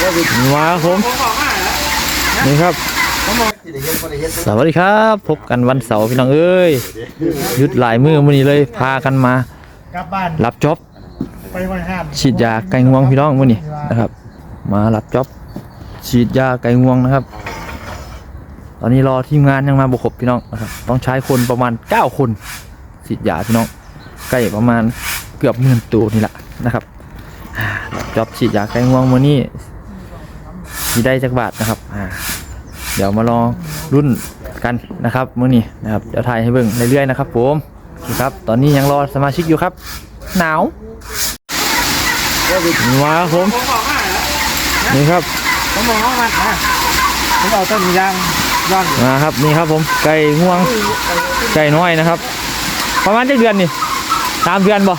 มาครับผมนี่ครับ สวัสดีครับ พบกันวันเสาร์พี่น้องเอ้ยหยุดหลายมือมื้อนี้เลยพากันมากลับบ้านรับจ็อบไปวันห้ามฉีดยาไก่งวงพี่น้องมื้อนี้นะครับ มารับจ็อบฉีดยาไก่งวงนะครับ ตอนนี้รอทีมงานยังมาบุครบพี่น้องนะครับ ต้องใช้คนประมาณ 9 คนฉีดยาพี่น้องไก่ประมาณเกือบหมื่นตัวนี่แหละนะครับอ่ารับจ็อบฉีดยาไก่งวงมื้อนี้ สีได้จักบาทนะครับอ่าเดี๋ยวมาลองรุ่นกันนะครับมื้อนี้นะครับเดี๋ยวถ่ายให้เบิ่งเรื่อยๆนะครับผมครับตอนนี้ยังรอสมาชิกอยู่ครับ หนาวมาครับผมนี่ครับผมมองว่ามันนะผมเอาต้นยางย้อนมาครับนี่ครับผมไก่ง่วงไก่น้อยนะครับ ประมาณเจ็ดเดือนนี่สามเดือนบ่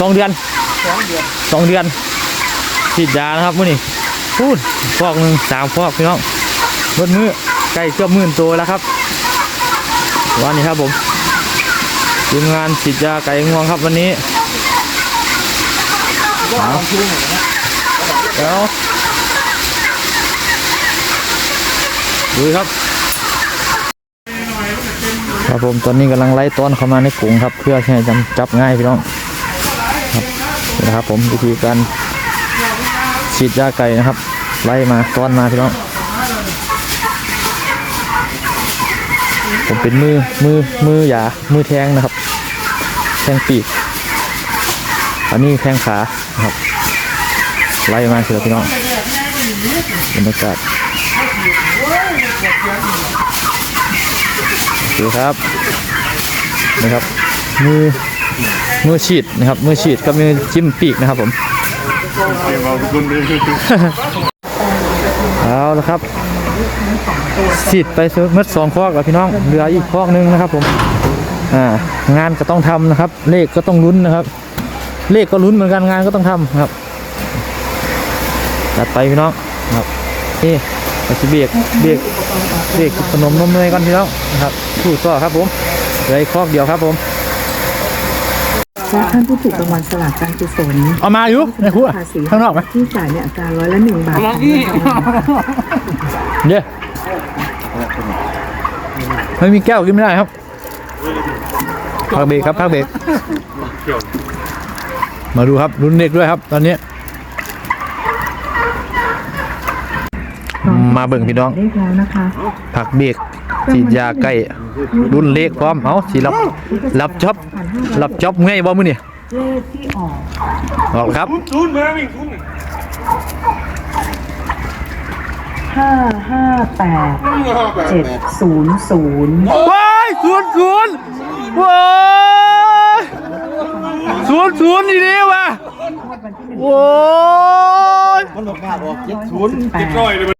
สองเดือนสองเดือนสองเดือนฉีดยานะครับมื้อนี้ พูดฟอกหนึ่งสามฟอกพี่น้องเบิดมือไก่เกือบหมื่นตัวแล้วครับวันนี้ครับผมทีมงานฉีดยาไก่งวงครับวันนี้แล้วดูครับ ครับผมตอนนี้กำลังไล่ต้อนเข้ามาในกรุงครับ เพื่อให้จำจับง่ายพี่น้องครับนะครับผมวิธีการ ฉีดยาไก่นะครับ ไล่มาต้อนมาพี่น้องผมเป็นมือมือมือหยามือแทงนะครับ แทงปีกอันนี้แทงขานะครับ ไล่มาเสร็จแล้วพี่น้องบรรยากาศโอเครับนี่ครับมือมือฉีดนะครับมือฉีดกับมือจิ้มปีกนะครับผม เอาละครับฉีดไปเมื่อสองฟอกแล้วพี่น้องเหลืออีกฟอกหนึงนะครับ ผมอ่างานก็ต้องทำนะครับ เลขก็ต้องลุ้นนะครับ เลขก็ลุ้นเหมือนกันงานก็ต้องทำครับจัดไปพี่น้องครับนี่เราจะเบรกเบรกเบรกขนมนมเนยก่อนพี่น้องนะครับพูดต่อครับผมเหลืออีกครอกเดียวครับผม และท่านผู้ถูกรางวัลสลากการกุศลเอามาอยู่ในครัวภาษีข้างนอกไหมที่จ่ายในอัตราร้อยละหนึ่งบาทของเงินรางวัลเดี๋ยวไม่มีแก้วกินไม่ได้ครับพักเบรกครับพักเบรกมาดูครับรุ่นเด็กด้วยครับ ตอนนี้ มาเบิ่งพี่น้องได้แล้วนะคะ ผักเบรก ฉีดยาไก่รุ่นเล็กพร้อมเอาสิรับรับจ็อบรับจ็อบไงบ่มื้อนี่เลขที่ออกออกครับห้าห้าแปดเจ็ดศูนย์ศูนย์ว้ายศูนย์ศูนย์ว้ายศูนย์ศูนย์ดีๆว่ะโอ้ยมันหลบหน้าออกเจ็ดศูนย์แปด